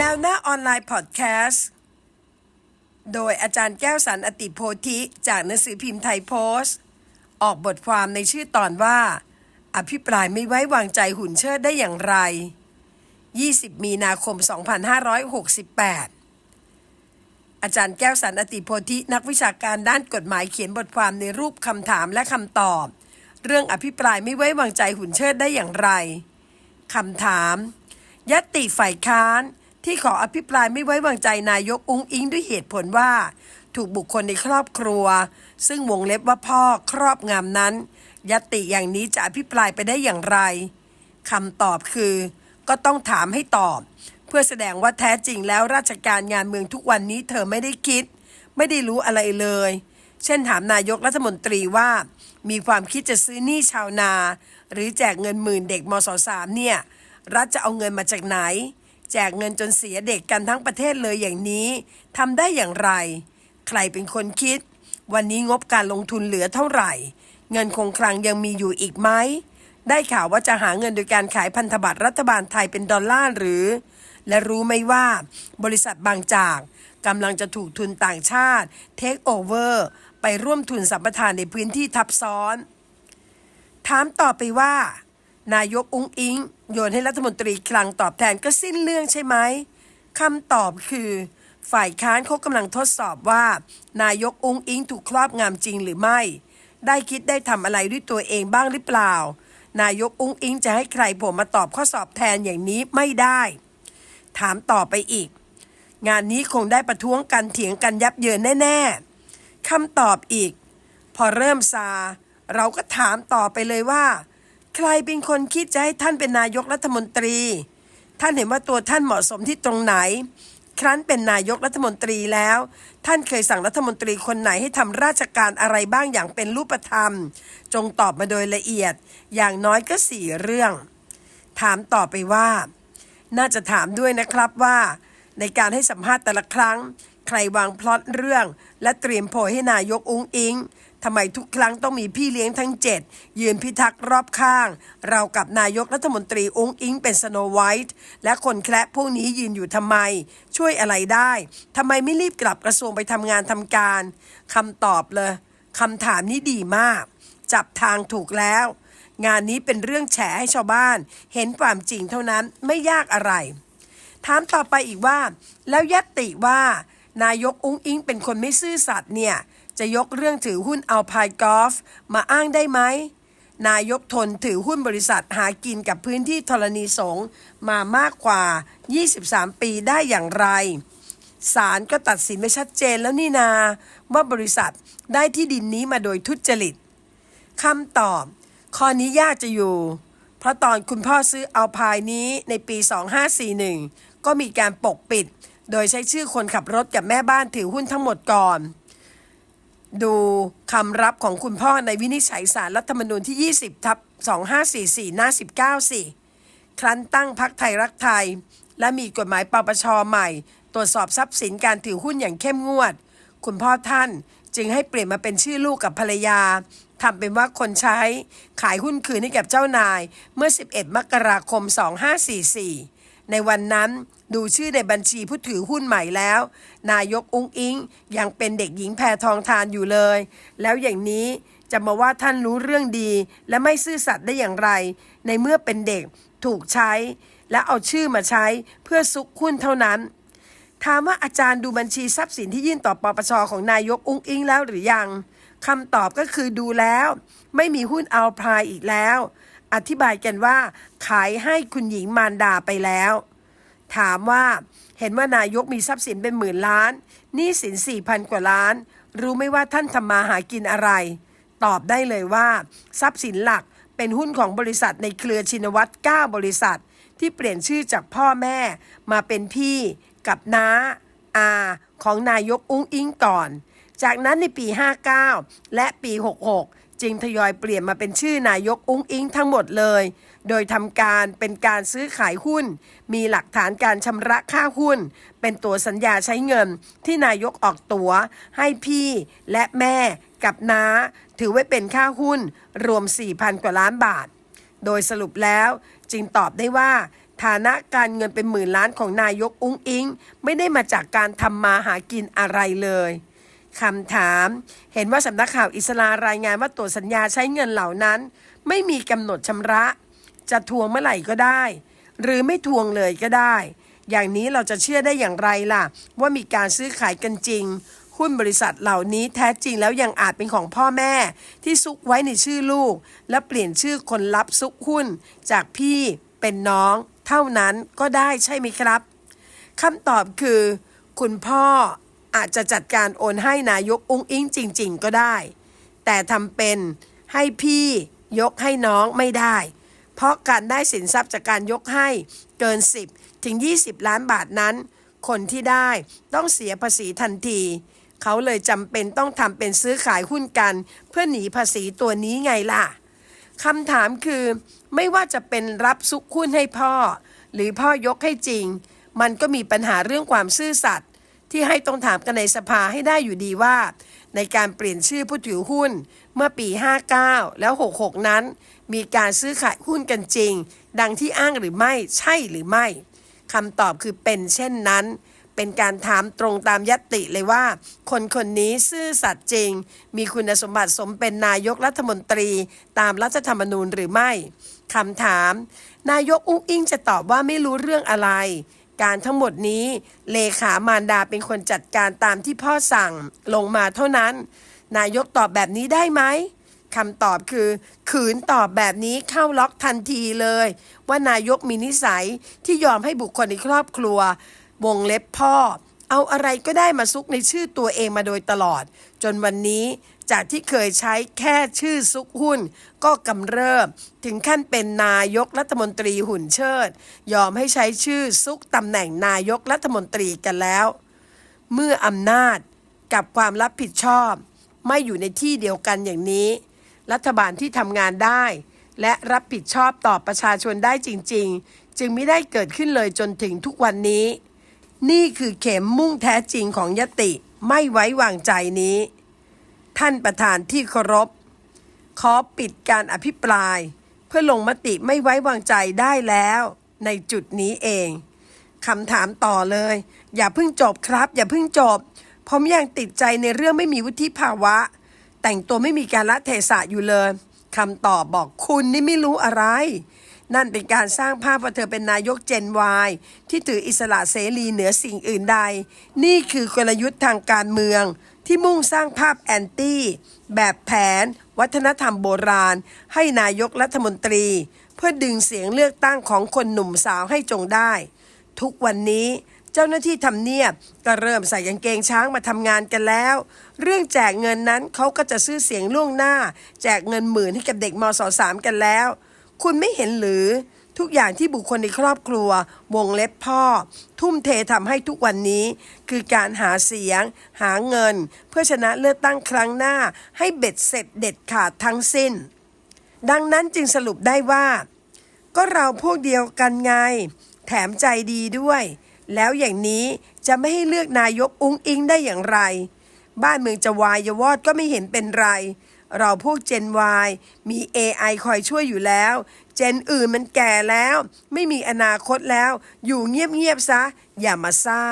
แนวหน้าออนไลน์พอดแคสต์ โดยอาจารย์แก้วสันอติโพธิจากหนังสือพิมพ์ไทยโพสต์ ออกบทความในชื่อตอนว่า อภิปรายไม่ไว้วางใจหุ่นเชิดได้อย่างไร 20 มีนาคม 2568 อาจารย์แก้วสันอติโพธินักวิชาการด้านกฎหมายเขียนบทความในรูปคำถามและคำตอบ เรื่องอภิปรายไม่ไว้วางใจหุ่นเชิดได้อย่างไรคำถามยตติฝ่ายค้าน ที่ขออภิปรายไม่ไว้วางใจนายกอุ้งอิงด้วยเหตุผลว่า ถูกบุคคลในครอบครัว ซึ่งวงเล็บว่าพ่อครอบงำนั้นยตติอย่างนี้จะอภิปรายไปได้อย่างไรคำตอบคือ ก็ต้องถามให้ตอบ เพื่อแสดงว่าแท้จริงแล้วราชการงานเมืองทุกวันนี้เธอไม่ได้คิด ไม่ได้รู้อะไรเลย เช่นถามนายกรัฐมนตรีว่า มีความคิดจะซื้อหนี้ชาวนา หรือแจกเงินหมื่นเด็กมศสามเนี่ยรัฐจะเอาเงินมาจากไหน แจกเงินจนเสียเด็กกันทั้งประเทศเลยอย่างนี้ทำได้อย่างไร ใครเป็นคนคิด วันนี้งบการลงทุนเหลือเท่าไหร่ เงินคงคลังยังมีอยู่อีกไหมได้ข่าวว่าจะหาเงินโดยการขายพันธบัตรรัฐบาลไทยเป็นดอลลาร์หรือ และรู้ไหมว่า บริษัทบางจากกำลังจะถูกทุนต่างชาติเทคโอเวอร์ไปร่วมทุนสัมปทานในพื้นที่ทับซ้อน ถามต่อไปว่า นายกอุ้งอิง โยนให้รัฐมนตรีคลังตอบแทนก็สิ้นเรื่องใช่ไหมคำตอบคือ ฝ่ายค้านเขากำลังทดสอบว่า นายกอุ้งอิงถูกครอบงำจริงหรือไม่ ได้คิดได้ทำอะไรด้วยตัวเองบ้างหรือเปล่า นายกอุ้งอิงจะให้ใครผมมาตอบข้อสอบแทนอย่างนี้ไม่ได้ ถามต่อไปอีก งานนี้คงได้ประท้วงกันเถียงกันยับเยินแน่ๆคำตอบอีก พอเริ่มซา เราก็ถามต่อไปเลยว่า ใครเป็นคนคิดจะให้ท่านเป็นนายกรัฐมนตรี ท่านเห็นว่าตัวท่านเหมาะสมที่ตรงไหน ครั้นเป็นนายกรัฐมนตรีแล้ว ท่านเคยสั่งรัฐมนตรีคนไหนให้ทำราชการอะไรบ้างอย่างเป็นรูปธรรม จงตอบมาโดยละเอียด อย่างน้อยก็สี่เรื่อง ถามต่อไปว่า น่าจะถามด้วยนะครับว่า ในการให้สัมภาษณ์แต่ละครั้ง ใครวางพล็อตเรื่อง และเตรียมโพยให้นายกอุ้งอิง ทำไมทุกครั้งต้องมีพี่เลี้ยงทั้งเจ็ดยืนพิทักษ์รอบข้าง เรากับนายกรัฐมนตรีอุ้งอิงเป็นสโนไวท์และคนแคระพวกนี้ยืนอยู่ทำไม ช่วยอะไรได้ทำไมไม่รีบกลับกระทรวงไปทำงานทำการคำตอบเลยคำถามนี้ดีมาก จับทางถูกแล้ว งานนี้เป็นเรื่องแฉให้ชาวบ้าน เห็นความจริงเท่านั้นไม่ยากอะไร ถามต่อไปอีกว่า แล้วยัตติว่านายกอุ้งอิงเป็นคนไม่ซื่อสัตย์เนี่ย จะยกเรื่องถือหุ้นเอาพายกอล์ฟมาอ้างได้ไหม นายกทนถือหุ้นบริษัทหากินกับพื้นที่ธรณีสงมามากกว่า 23 ปีได้อย่างไรศาลก็ตัดสินไม่ชัดเจนแล้วนี่นา ว่าบริษัทได้ที่ดินนี้มาโดยทุจริตคำตอบ ข้อนี้ยากจะอยู่ เพราะตอนคุณพ่อซื้อเอาพายนี้ในปี 2541 ก็มีการปกปิด โดยใช้ชื่อคนขับรถกับแม่บ้านถือหุ้นทั้งหมดก่อน ดูคำรับของคุณพ่อในวินิจฉัยสารรัฐธรรมนูญที่ 20 ทับ 2544 หน้า 19สิครั้นตั้งพักไทยรักไทย และมีกฎหมายปปชใหม่ ตรวจสอบทรัพย์สินการถือหุ้นอย่างเข้มงวด คุณพ่อท่านจึงให้เปลี่ยนมาเป็นชื่อลูกกับภรรยาทำเป็นว่าคนใช้ขายหุ้นคืนให้กับเจ้านายเมื่อ 11 มกราคม 2544 ในวันนั้นดูชื่อในบัญชีผู้ถือหุ้นใหม่แล้ว นายกอุ้งอิงยังเป็นเด็กหญิงแพทองทานอยู่เลย แล้วอย่างนี้จะมาว่าท่านรู้เรื่องดี และไม่ซื่อสัตย์ได้อย่างไร ในเมื่อเป็นเด็กถูกใช้ และเอาชื่อมาใช้เพื่อซุกหุ้นเท่านั้น ถามว่าอาจารย์ดูบัญชีทรัพย์สินที่ยื่นต่อปปชของนายกอุ้งอิงแล้วหรือยังคำตอบก็คือดูแล้ว ไม่มีหุ้นเอัลพายอีกแล้ว อธิบายกันว่า ขายให้คุณหญิงมารดาไปแล้ว ถามว่าเห็นว่านายกมีทรัพย์สินเป็นหมื่นล้านหนี้สินสี่พันกว่าล้าน รู้ไหมว่าท่านทำมาหากินอะไร ตอบได้เลยว่า ทรัพย์สินหลักเป็นหุ้นของบริษัทในเครือชินวัตร9บริษัท ที่เปลี่ยนชื่อจากพ่อแม่มาเป็นพี่กับน้าอาของนายกอุ้งอิงก่อน จากนั้นในปี 59 และปี 66 จึงทยอยเปลี่ยนมาเป็นชื่อนายกอุ้งอิงทั้งหมดเลย โดยทำการเป็นการซื้อขายหุ้น มีหลักฐานการชำระค่าหุ้น เป็นตัวสัญญาใช้เงินที่นายกออกตั๋ว ให้พี่และแม่กับน้า ถือไว้เป็นค่าหุ้นรวม 4,000 กว่าล้านบาท โดยสรุปแล้วจึงตอบได้ว่าฐานะการเงินเป็นหมื่นล้านของนายกอุ้งอิง ไม่ได้มาจากการทำมาหากินอะไรเลย คำถาม เห็นว่าสำนักข่าวอิสลารายงานว่าตัวสัญญาใช้เงินเหล่านั้น ไม่มีกำหนดชำระ จะทวงเมื่อไหร่ก็ได้ หรือไม่ทวงเลยก็ได้ อย่างนี้เราจะเชื่อได้อย่างไรล่ะ ว่ามีการซื้อขายกันจริง หุ้นบริษัทเหล่านี้แท้จริงแล้วยังอาจเป็นของพ่อแม่ ที่ซุกไว้ในชื่อลูก และเปลี่ยนชื่อคนรับซุกหุ้น จากพี่เป็นน้อง เท่านั้นก็ได้ใช่ไหมครับคำตอบคือ คุณพ่อ อาจจะจัดการโอนให้นายกอุ้งอิงจริง ๆ ก็ได้ แต่ทำเป็นให้พี่ยกให้น้องไม่ได้ เพราะการได้สินทรัพย์จากการยกให้เกิน 10 ถึง 20 ล้านบาทนั้น คนที่ได้ต้องเสียภาษีทันที เขาเลยจำเป็นต้องทำเป็นซื้อขายหุ้นกัน เพื่อหนีภาษีตัวนี้ไงล่ะคำถามคือ ไม่ว่าจะเป็นรับซุกหุ้นให้พ่อ หรือพ่อยกให้จริง มันก็มีปัญหาเรื่องความซื่อสัตย์ ที่ให้ต้องถามกันในสภาให้ได้อยู่ดีว่า ในการเปลี่ยนชื่อผู้ถือหุ้นเมื่อปี 59 แล้ว 66 นั้น มีการซื้อขายหุ้นกันจริง ดังที่อ้างหรือไม่ใช่หรือไม่คำตอบคือเป็นเช่นนั้น เป็นการถามตรงตามยตติเลยว่า คนคนนี้ซื่อสัตย์จริง มีคุณสมบัติสมเป็นนายกรัฐมนตรีตามรัฐธรรมนูญหรือไม่คำถาม นายกอุ้งอิงจะตอบว่าไม่รู้เรื่องอะไร การทั้งหมดนี้ เลขามารดาเป็นคนจัดการตามที่พ่อสั่งลงมาเท่านั้น นายกตอบแบบนี้ได้ไหมคำตอบคือ ขืนตอบแบบนี้เข้าล็อกทันทีเลย ว่านายกมีนิสัยที่ยอมให้บุคคลในครอบครัว วงเล็บพ่อ เอาอะไรก็ได้มาซุกในชื่อตัวเองมาโดยตลอด จนวันนี้ จากที่เคยใช้แค่ชื่อซุกหุ้น ก็กำเริบ ถึงขั้นเป็นนายกรัฐมนตรีหุ่นเชิด ยอมให้ใช้ชื่อซุกตำแหน่งนายกรัฐมนตรีกันแล้ว เมื่ออำนาจกับความรับผิดชอบ ไม่อยู่ในที่เดียวกันอย่างนี้ รัฐบาลที่ทำงานได้ และรับผิดชอบต่อประชาชนได้จริง ๆ จึงไม่ได้เกิดขึ้นเลยจนถึงทุกวันนี้ นี่คือเข็มมุ่งแท้จริงของยติไม่ไว้วางใจนี้ ท่านประธานที่เคารพ ขอปิดการอภิปราย เพื่อลงมติไม่ไว้วางใจได้แล้ว ในจุดนี้เองคำถามต่อเลย อย่าเพิ่งจบครับ อย่าเพิ่งจบ ผมยังติดใจในเรื่องไม่มีวุฒิภาวะ แต่งตัวไม่มีการละเทศะอยู่เลยคำตอบบอกคุณนี่ไม่รู้อะไร นั่นเป็นการสร้างภาพว่าเธอเป็นนายกเจนวายที่ถืออิสระเสรีเหนือสิ่งอื่นใด นี่คือกลยุทธ์ทางการเมือง ที่มุ่งสร้างภาพแอนตี้แบบแผน วัฒนธรรมโบราณ ให้นายกรัฐมนตรี เพื่อดึงเสียงเลือกตั้งของคนหนุ่มสาวให้จงได้ ทุกวันนี้เจ้าหน้าที่ทำเนียบก็เริ่มใส่กางเกงช้างมาทำงานกันแล้ว เรื่องแจกเงินนั้นเขาก็จะซื้อเสียงล่วงหน้า แจกเงินหมื่นให้กับเด็กมศสามกันแล้ว คุณไม่เห็นหรือทุกอย่างที่บุคคลในครอบครัว วงเล็บพ่อ ทุ่มเททำให้ทุกวันนี้ คือการหาเสียง หาเงิน เพื่อชนะเลือกตั้งครั้งหน้า ให้เบ็ดเสร็จเด็ดขาดทั้งสิ้น ดังนั้นจึงสรุปได้ว่า ก็เราพวกเดียวกันไง แถมใจดีด้วย แล้วอย่างนี้จะไม่ให้เลือกนายกอุ้งอิงได้อย่างไร บ้านเมืองจะวายจะวอดก็ไม่เห็นเป็นไร เราพวกเจน Y มี AI คอยช่วยอยู่แล้ว เจนอื่นมันแก่แล้ว ไม่มีอนาคตแล้ว อยู่เงียบๆซะ อย่ามาซ่า